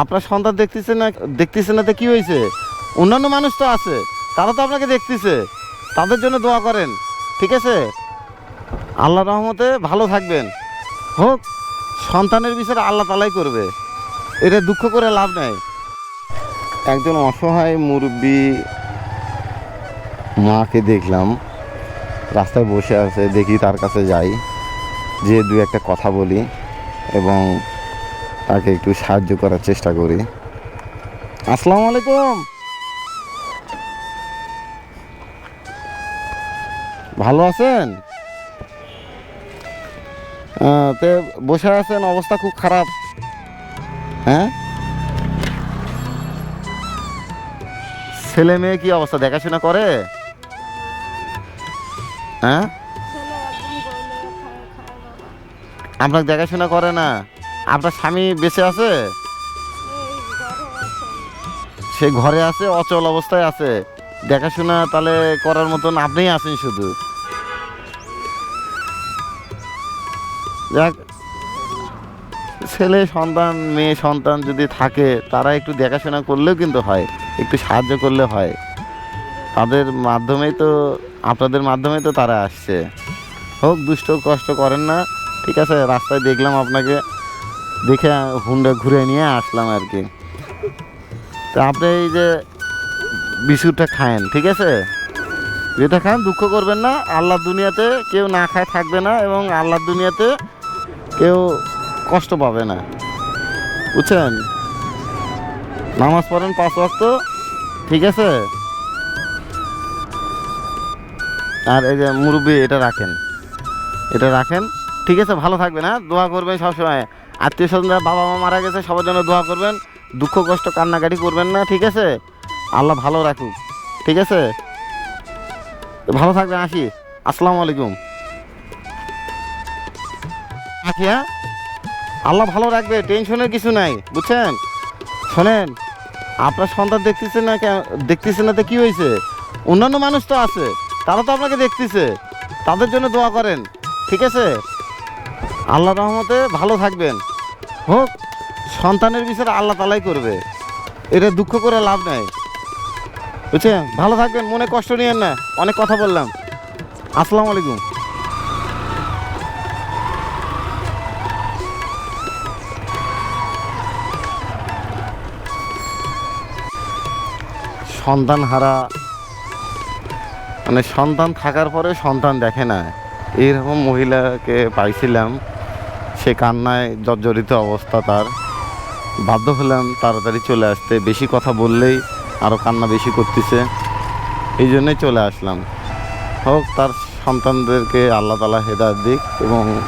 আপনার সন্তান দেখতেছে না দেখতেছে না তো কি হয়েছে? অন্যান্য মানুষ তো আছে, তারা তো আপনাকে দেখতেছে। তাদের জন্য দোয়া করেন, ঠিক আছে? আল্লাহ রহমতে ভালো থাকবেন। হোক, সন্তানের বিষয়ে আল্লাহ তালাই করবে। এটা দুঃখ করে লাভ নেই। একজন অসহায় মুরব্বী মাকে দেখলাম, রাস্তায় বসে আছে, দেখি তার কাছে যাই, যে দু একটা কথা বলি এবং তাকে একটু সাহায্য করার চেষ্টা করি। আসসালামু আলাইকুম। ভালো আছেন? তে বসে আছেন অবস্থা খুব খারাপ। হ্যাঁ? ছেলে মেয়ে কি অবস্থা দেখাশোনা করে? হ্যাঁ? আপনাকে দেখাশোনা করে না? আপনার স্বামী বেঁচে আছে? সে ঘরে আছে, অচল অবস্থায় আছে। দেখাশোনা তাহলে করার মতন আপনিই আছেন শুধু। যাক, ছেলে, সন্তান, মেয়ে, সন্তান যদি থাকে, তারা একটু দেখাশোনা করলেও কিন্তু হয়, একটু সাহায্য করলে হয়। তাদের মাধ্যমেই তো, আপনাদের মাধ্যমেই তো তারা আসছে। হোক, দুষ্ট, কষ্ট করেন না। ঠিক আছে, রাস্তায় দেখলাম আপনাকে। দেখে হুন্ডা ঘুরে নিয়ে আসলাম আর কি। তা আপনি এই যে বিস্কুটটা খায়েন, ঠিক আছে? যেটা খান, দুঃখ করবেন না, আল্লাহর দুনিয়াতে কেউ না খায় থাকবে না এবং আল্লাহর দুনিয়াতে কেউ কষ্ট পাবে না। বুঝছেন? নামাজ পড়েন পাঁচ ওয়াক্ত, ঠিক আছে? আর এই যে মুরব্বী, এটা রাখেন। এটা রাখেন ঠিক আছে, ভালো থাকবেন হ্যাঁ? দোয়া করবেন সবসময়। আত্মীয় স্বজনরা বাবা মা মারা গেছে, সবার জন্য দোয়া করবেন। দুঃখ, কষ্ট, কান্নাকাটি করবেন না, ঠিক আছে? আল্লাহ ভালো রাখুক, ঠিক আছে? ভালো থাকবেন, আসি। আসসালামু আলাইকুম। আসি হ্যাঁ? আল্লাহ ভালো রাখবে, টেনশনের কিছু নাই, বুঝছেন? শোনেন, আপনার সন্তান দেখতেছে না কেন, দেখতেছে না তো কী হয়েছে? অন্যান্য মানুষ তো আছে, তারা তো আপনাকে দেখতেছে, তাদের জন্য দোয়া করেন, ঠিক আছে? আল্লাহ রহমতে ভালো থাকবেন। হোক, সন্তানের বিষয়ে আল্লাহ তালাই করবে। এটা দুঃখ করে লাভ নেই। বুঝছেন? ভালো থাকবেন, মনে কষ্ট নিয়েন না। অনেক কথা বললাম। আসসালামু আলাইকুম। সন্তান হারা মানে সন্তান থাকার পরে সন্তান দেখে না। এইরকম মহিলাকে পাইছিলাম। সে কান্নায় জর্জরিত অবস্থা তার। বাধ্য হলাম তাড়াতাড়ি চলে আসতে। বেশি কথা বললেই আরও কান্না বেশি করতেছে। এই জন্যই চলে আসলাম। হোক, তার সন্তানদেরকে আল্লাহ তালা হেদায়ত দিক এবং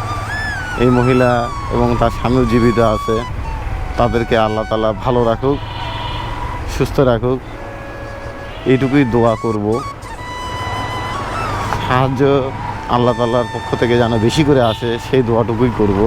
এই মহিলা এবং তার স্বামীও জীবিত আছে। তাদেরকে আল্লাহ তালা ভালো রাখুক, সুস্থ রাখুক। এইটুকুই দোয়া করব। সাহায্য আল্লাহ তাল্লার পক্ষ থেকে যেন বেশি করে আসে সেই দোয়াটুকুই করব।